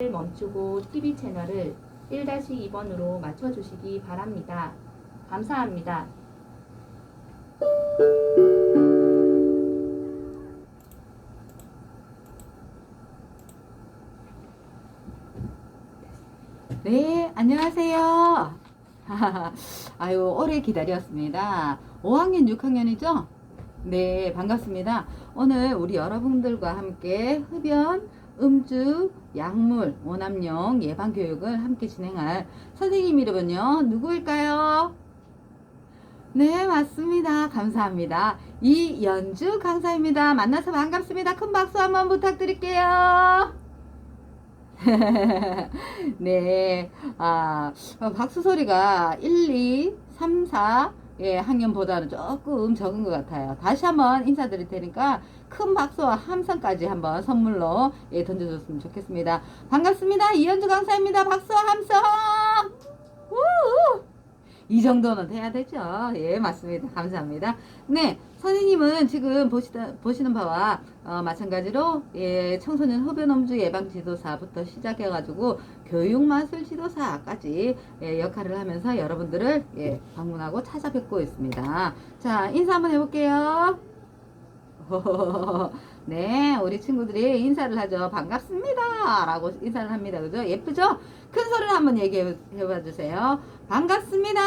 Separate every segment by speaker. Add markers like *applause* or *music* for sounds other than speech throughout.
Speaker 1: 멈추고 TV 채널을 1-2번으로 맞춰주시기 바랍니다. 감사합니다.
Speaker 2: 네, 안녕하세요. *laughs* 아유, 오래 기다렸습니다. 5학년, 6학년이죠? 네, 반갑습니다. 오늘 우리 여러분들과 함께 흡연, 음주, 약물, 오남용 예방 교육을 함께 진행할 선생님 이름은요, 누구일까요? 네, 맞습니다. 감사합니다. 이연주 강사입니다. 만나서 반갑습니다. 큰 박수 한번 부탁드릴게요. *laughs* 네, 아, 어, 박수 소리가 1, 2, 3, 4, 예, 학년보다는 조금 적은 것 같아요. 다시 한번 인사드릴 테니까 큰 박수와 함성까지 한번 선물로 예, 던져줬으면 좋겠습니다. 반갑습니다. 이현주 강사입니다. 박수와 함성! 우우! 이 정도는 돼야 되죠. 예, 맞습니다. 감사합니다. 네, 선생님은 지금 보시다, 보시는 바와 어, 마찬가지로 예, 청소년 흡연 음주 예방 지도사부터 시작해가지고 교육 마술 지도사까지 예, 역할을 하면서 여러분들을 예, 방문하고 찾아뵙고 있습니다. 자, 인사 한번 해볼게요. *laughs* 네, 우리 친구들이 인사를 하죠. 반갑습니다. 라고 인사를 합니다. 그죠? 예쁘죠? 큰 소리로 한번 얘기해 봐 주세요. 반갑습니다.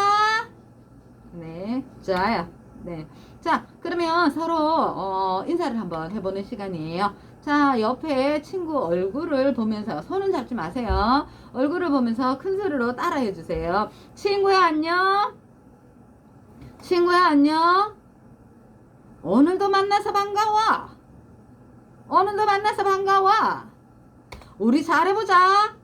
Speaker 2: 네, 좋아요. 네. 자, 그러면 서로, 어, 인사를 한번 해보는 시간이에요. 자, 옆에 친구 얼굴을 보면서 손은 잡지 마세요. 얼굴을 보면서 큰 소리로 따라해 주세요. 친구야, 안녕. 친구야, 안녕. 오늘도 만나서 반가워. 오늘도 만나서 반가워. 우리 잘해보자.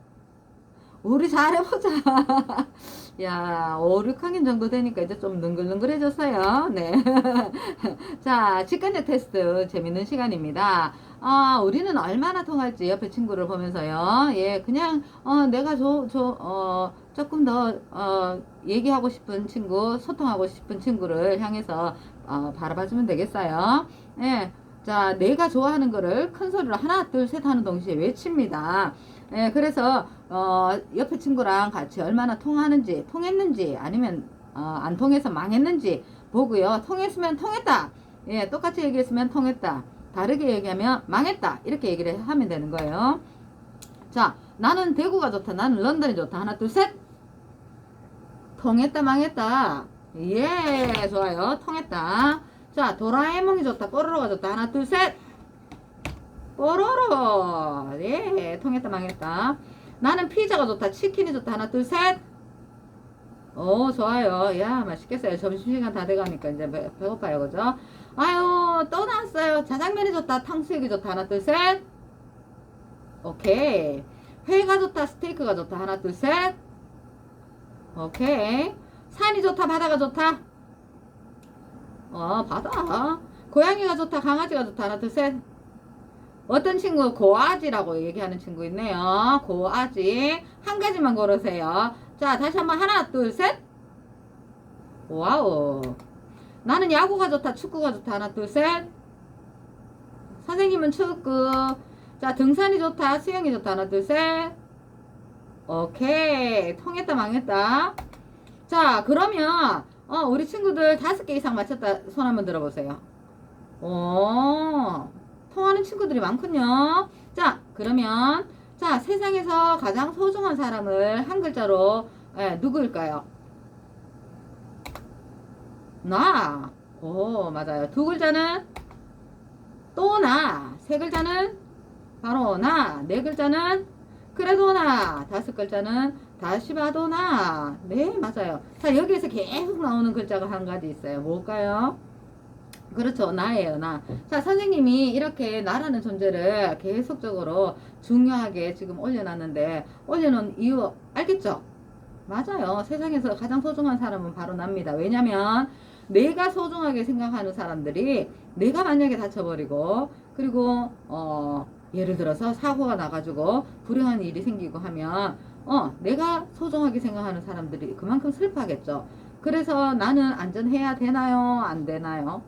Speaker 2: 우리 잘해보자. *laughs* 야, 5, 6학년 정도 되니까 이제 좀 능글능글해졌어요. 네. *laughs* 자, 직관적 테스트 재밌는 시간입니다. 아, 우리는 얼마나 통할지 옆에 친구를 보면서요. 예, 그냥, 어, 내가 저, 저, 어, 조금 더, 어, 얘기하고 싶은 친구, 소통하고 싶은 친구를 향해서, 어, 바라봐주면 되겠어요. 예. 자, 내가 좋아하는 거를 큰 소리로 하나, 둘, 셋 하는 동시에 외칩니다. 예, 그래서, 어, 옆에 친구랑 같이 얼마나 통하는지, 통했는지, 아니면, 어, 안 통해서 망했는지 보고요. 통했으면 통했다. 예, 똑같이 얘기했으면 통했다. 다르게 얘기하면 망했다. 이렇게 얘기를 하면 되는 거예요. 자, 나는 대구가 좋다. 나는 런던이 좋다. 하나, 둘, 셋. 통했다, 망했다. 예, 좋아요. 통했다. 자, 도라에몽이 좋다. 뽀로로가 좋다. 하나, 둘, 셋. 뽀로로. 예, 통했다, 망했다. 나는 피자가 좋다. 치킨이 좋다. 하나, 둘, 셋. 오, 좋아요. 야, 맛있겠어요. 점심시간 다 돼가니까 이제 배, 배고파요. 그죠? 아유, 또 나왔어요. 자장면이 좋다. 탕수육이 좋다. 하나, 둘, 셋. 오케이. 회가 좋다. 스테이크가 좋다. 하나, 둘, 셋. 오케이. 산이 좋다. 바다가 좋다. 어, 바다. 고양이가 좋다. 강아지가 좋다. 하나, 둘, 셋. 어떤 친구 고아지라고 얘기하는 친구 있네요. 고아지. 한 가지만 고르세요. 자, 다시 한번 하나, 둘, 셋. 와우. 나는 야구가 좋다. 축구가 좋다. 하나, 둘, 셋. 선생님은 축구. 자, 등산이 좋다. 수영이 좋다. 하나, 둘, 셋. 오케이. 통했다, 망했다. 자, 그러면, 어, 우리 친구들 다섯 개 이상 맞췄다. 손 한번 들어보세요. 오, 통하는 친구들이 많군요. 자, 그러면, 자, 세상에서 가장 소중한 사람을 한 글자로, 예, 누구일까요? 나. 오, 맞아요. 두 글자는 또 나. 세 글자는 바로 나. 네 글자는 그래도 나. 다섯 글자는 다시 봐도 나. 네, 맞아요. 자, 여기에서 계속 나오는 글자가 한 가지 있어요. 뭘까요? 그렇죠. 나예요, 나. 자, 선생님이 이렇게 나라는 존재를 계속적으로 중요하게 지금 올려놨는데, 올려놓은 이유 알겠죠? 맞아요. 세상에서 가장 소중한 사람은 바로 납니다. 왜냐면, 내가 소중하게 생각하는 사람들이 내가 만약에 다쳐버리고, 그리고, 어, 예를 들어서 사고가 나가지고 불행한 일이 생기고 하면, 어, 내가 소중하게 생각하는 사람들이 그만큼 슬퍼하겠죠. 그래서 나는 안전해야 되나요? 안 되나요?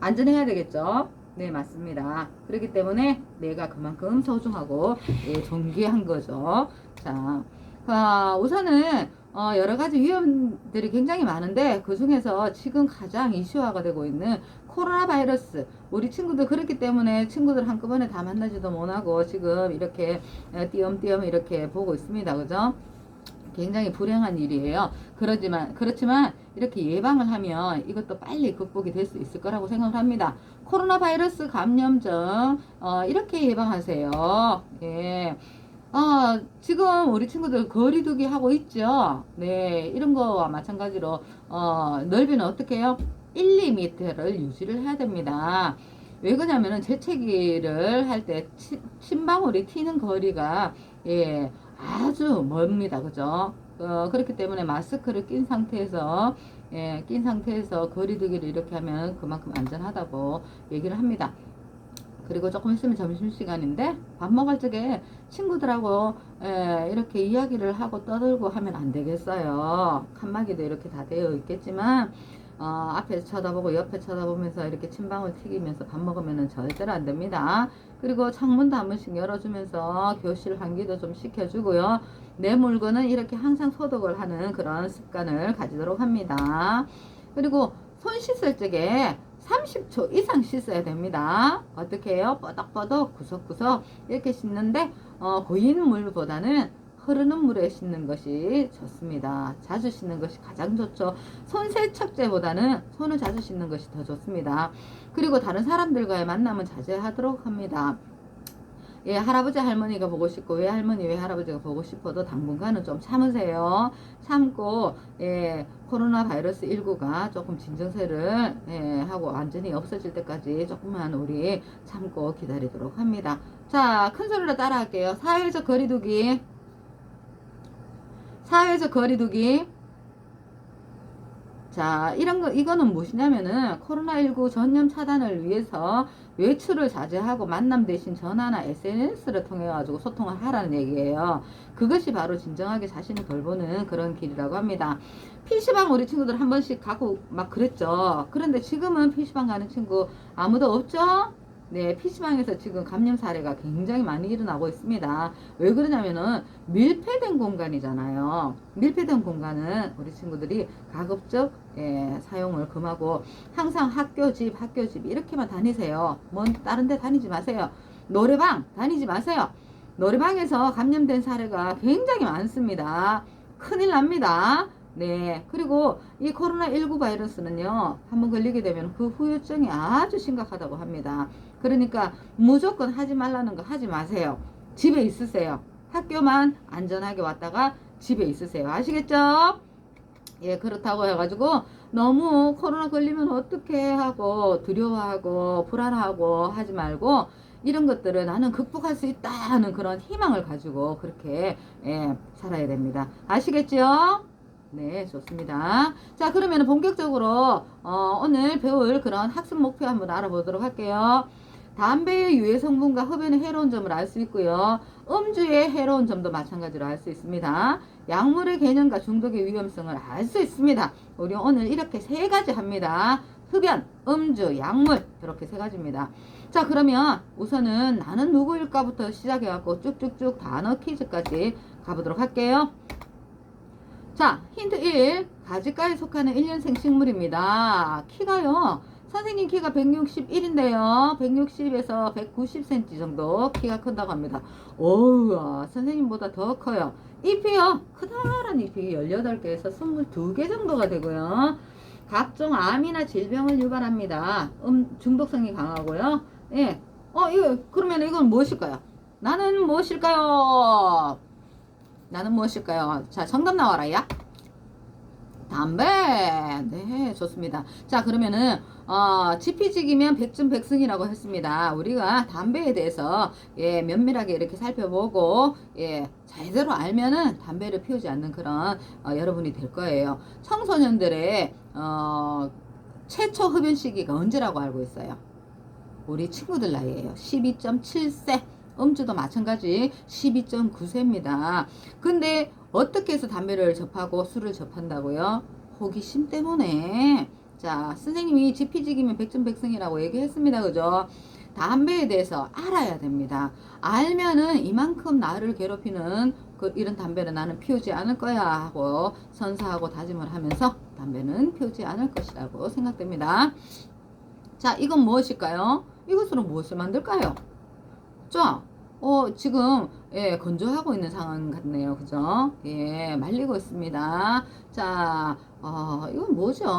Speaker 2: 안전해야 되겠죠. 네, 맞습니다. 그렇기 때문에 내가 그만큼 소중하고 예, 존귀한 거죠. 자, 아, 우선은 어, 여러 가지 위험들이 굉장히 많은데 그 중에서 지금 가장 이슈화가 되고 있는 코로나 바이러스. 우리 친구들 그렇기 때문에 친구들 한꺼번에 다 만나지도 못하고 지금 이렇게 에, 띄엄띄엄 이렇게 보고 있습니다. 그죠? 굉장히 불행한 일이에요. 그렇지만 그렇지만 이렇게 예방을 하면 이것도 빨리 극복이 될 수 있을 거라고 생각을 합니다. 코로나 바이러스 감염증 어, 이렇게 예방하세요. 예. 아, 지금 우리 친구들 거리두기 하고 있죠? 네, 이런 거와 마찬가지로, 어, 넓이는 어떻게 해요? 1, 2m를 유지를 해야 됩니다. 왜 그러냐면은 재채기를 할 때 침방울이 튀는 거리가, 예, 아주 멉니다. 그죠? 어, 그렇기 때문에 마스크를 낀 상태에서, 예, 낀 상태에서 거리두기를 이렇게 하면 그만큼 안전하다고 얘기를 합니다. 그리고 조금 있으면 점심시간인데 밥 먹을 적에 친구들하고 에, 이렇게 이야기를 하고 떠들고 하면 안 되겠어요. 칸막이도 이렇게 다 되어 있겠지만 어, 앞에 쳐다보고 옆에 쳐다보면서 이렇게 침방울 튀기면서 밥 먹으면 절대로 안 됩니다. 그리고 창문도 한 번씩 열어주면서 교실 환기도 좀 시켜주고요. 내 물건은 이렇게 항상 소독을 하는 그런 습관을 가지도록 합니다. 그리고 손 씻을 적에 30초 이상 씻어야 됩니다. 어떻게 해요? 뻐덕뻐덕 구석구석 이렇게 씻는데 어, 고인 물보다는 흐르는 물에 씻는 것이 좋습니다. 자주 씻는 것이 가장 좋죠. 손 세척제보다는 손을 자주 씻는 것이 더 좋습니다. 그리고 다른 사람들과의 만남은 자제하도록 합니다. 예, 할아버지 할머니가 보고 싶고 왜 할머니 왜 할아버지가 보고 싶어도 당분간은 좀 참으세요. 참고 예, 코로나 바이러스 19가 조금 진정세를 예, 하고 완전히 없어질 때까지 조금만 우리 참고 기다리도록 합니다. 자, 큰 소리로 따라할게요. 사회적 거리두기. 사회적 거리두기. 자, 이런 거, 이거는 무엇이냐면은 코로나19 전염 차단을 위해서 외출을 자제하고 만남 대신 전화나 SNS를 통해 가지고 소통을 하라는 얘기예요. 그것이 바로 진정하게 자신을 돌보는 그런 길이라고 합니다. PC방 우리 친구들 한 번씩 가고 막 그랬죠. 그런데 지금은 PC방 가는 친구 아무도 없죠? 네, PC방에서 지금 감염 사례가 굉장히 많이 일어나고 있습니다. 왜 그러냐면은 밀폐된 공간이잖아요. 밀폐된 공간은 우리 친구들이 가급적 예, 사용을 금하고 항상 학교 집, 학교 집 이렇게만 다니세요. 뭔 다른 데 다니지 마세요. 노래방 다니지 마세요. 노래방에서 감염된 사례가 굉장히 많습니다. 큰일 납니다. 네. 그리고 이 코로나19 바이러스는요, 한번 걸리게 되면 그 후유증이 아주 심각하다고 합니다. 그러니까 무조건 하지 말라는 거 하지 마세요. 집에 있으세요. 학교만 안전하게 왔다가 집에 있으세요. 아시겠죠? 예, 그렇다고 해가지고 너무 코로나 걸리면 어떻게 하고 두려워하고 불안하고 하지 말고 이런 것들을 나는 극복할 수 있다 하는 그런 희망을 가지고 그렇게 예, 살아야 됩니다. 아시겠죠? 네, 좋습니다. 자, 그러면 본격적으로 어, 오늘 배울 그런 학습 목표 한번 알아보도록 할게요. 담배의 유해 성분과 흡연의 해로운 점을 알 수 있고요. 음주의 해로운 점도 마찬가지로 알 수 있습니다. 약물의 개념과 중독의 위험성을 알 수 있습니다. 우리 오늘 이렇게 세 가지 합니다. 흡연, 음주, 약물 이렇게 세 가지입니다. 자 그러면 우선은 나는 누구일까부터 시작해갖고 쭉쭉쭉 단어 퀴즈까지 가보도록 할게요. 자 힌트 1 가지과에 속하는 1년생 식물입니다. 키가요 선생님 키가 161인데요. 160에서 190cm 정도 키가 큰다고 합니다. 어우, 선생님보다 더 커요. 잎이요. 크다란 잎이 18개에서 22개 정도가 되고요. 각종 암이나 질병을 유발합니다. 음, 중독성이 강하고요. 예. 어, 이거, 그러면 이건 무엇일까요? 나는 무엇일까요? 나는 무엇일까요? 자, 정답 나와라, 야. 담배. 네, 좋습니다. 자, 그러면은, 어, 지피지기면 백전백승이라고 했습니다. 우리가 담배에 대해서, 예, 면밀하게 이렇게 살펴보고, 예, 제대로 알면은 담배를 피우지 않는 그런, 어, 여러분이 될 거예요. 청소년들의, 어, 최초 흡연 시기가 언제라고 알고 있어요? 우리 친구들 나이에요. 12.7세. 음주도 마찬가지 12.9세입니다. 근데 어떻게 해서 담배를 접하고 술을 접한다고요? 호기심 때문에 자, 선생님이 지피지기면 백전백승이라고 얘기했습니다. 그죠? 담배에 대해서 알아야 됩니다. 알면은 이만큼 나를 괴롭히는 그 이런 담배는 나는 피우지 않을 거야 하고 선사하고 다짐을 하면서 담배는 피우지 않을 것이라고 생각됩니다. 자, 이건 무엇일까요? 이것으로 무엇을 만들까요? 자, 어, 지금, 예, 건조하고 있는 상황 같네요. 그죠? 예, 말리고 있습니다. 자, 어, 이건 뭐죠?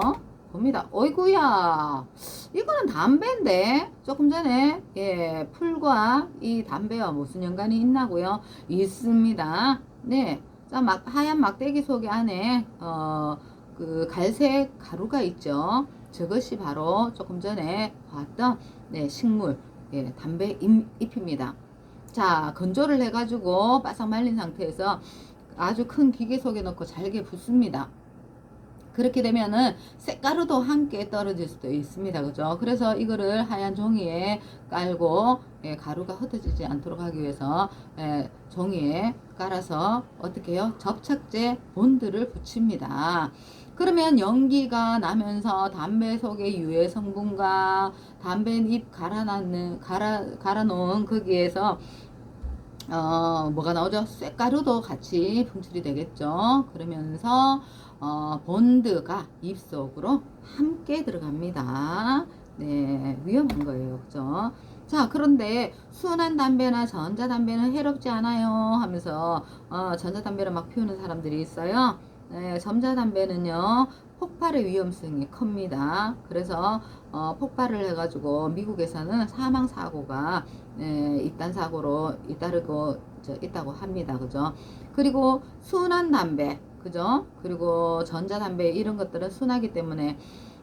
Speaker 2: 봅니다. 어이구야. 이거는 담배인데, 조금 전에, 예, 풀과 이 담배와 무슨 연관이 있나고요? 있습니다. 네. 자, 막, 하얀 막대기 속에 안에, 어, 그 갈색 가루가 있죠. 저것이 바로 조금 전에 봤던, 네, 식물, 예, 담배 잎, 잎입니다. 자, 건조를 해가지고 바싹 말린 상태에서 아주 큰 기계 속에 넣고 잘게 붓습니다. 그렇게 되면은 쇳가루도 함께 떨어질 수도 있습니다. 그죠? 그래서 이거를 하얀 종이에 깔고 예, 가루가 흩어지지 않도록 하기 위해서 예, 종이에 깔아서 어떻게 해요? 접착제 본드를 붙입니다. 그러면 연기가 나면서 담배 속의 유해 성분과 담배 잎 갈아놨는 갈아 갈아놓은 거기에서 어 뭐가 나오죠? 쇳가루도 같이 분출이 되겠죠. 그러면서 어 본드가 입 속으로 함께 들어갑니다. 네, 위험한 거예요. 그죠? 자, 그런데 순한 담배나 전자담배는 해롭지 않아요 하면서 어, 전자담배를 막 피우는 사람들이 있어요. 네, 전자담배는요, 폭발의 위험성이 큽니다. 그래서 어, 폭발을 해가지고 미국에서는 사망 사고가 네, 이딴 사고로 잇따르고 저, 있다고 합니다. 그죠? 그리고 순한 담배, 그죠? 그리고 전자담배 이런 것들은 순하기 때문에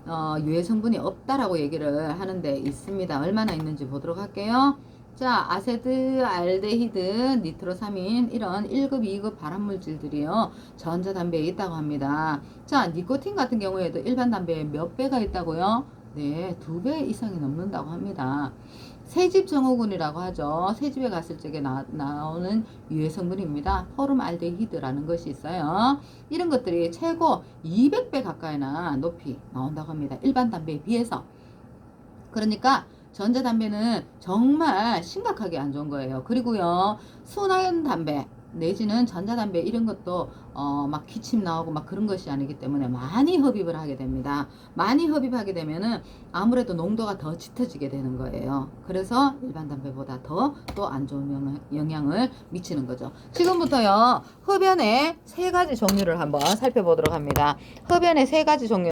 Speaker 2: 어, 유해 성분이 없다라고 얘기를 하는데 있습니다. 얼마나 있는지 보도록 할게요. 자, 아세트, 알데히드, 니트로사민 이런 1급, 2급 발암물질들이요. 전자담배에 있다고 합니다. 자, 니코틴 같은 경우에도 일반 담배에 몇 배가 있다고요? 네, 두 배 이상이 넘는다고 합니다. 새집 증후군이라고 하죠. 새집에 갔을 적에 나, 나오는 유해 성분입니다. 포름알데히드라는 것이 있어요. 이런 것들이 최고 200배 가까이나 높이 나온다고 합니다. 일반 담배에 비해서. 그러니까 전자담배는 정말 심각하게 안 좋은 거예요. 그리고요, 순한 담배, 내지는 전자담배 이런 것도 어, 막 기침 나오고 막 그런 것이 아니기 때문에 많이 흡입을 하게 됩니다. 많이 흡입하게 되면은 아무래도 농도가 더 짙어지게 되는 거예요. 그래서 일반 담배보다 더 또 안 좋은 영- 영향을 미치는 거죠. 지금부터요, 흡연의 세 가지 종류를 한번 살펴보도록 합니다. 흡연의 세 가지 종류.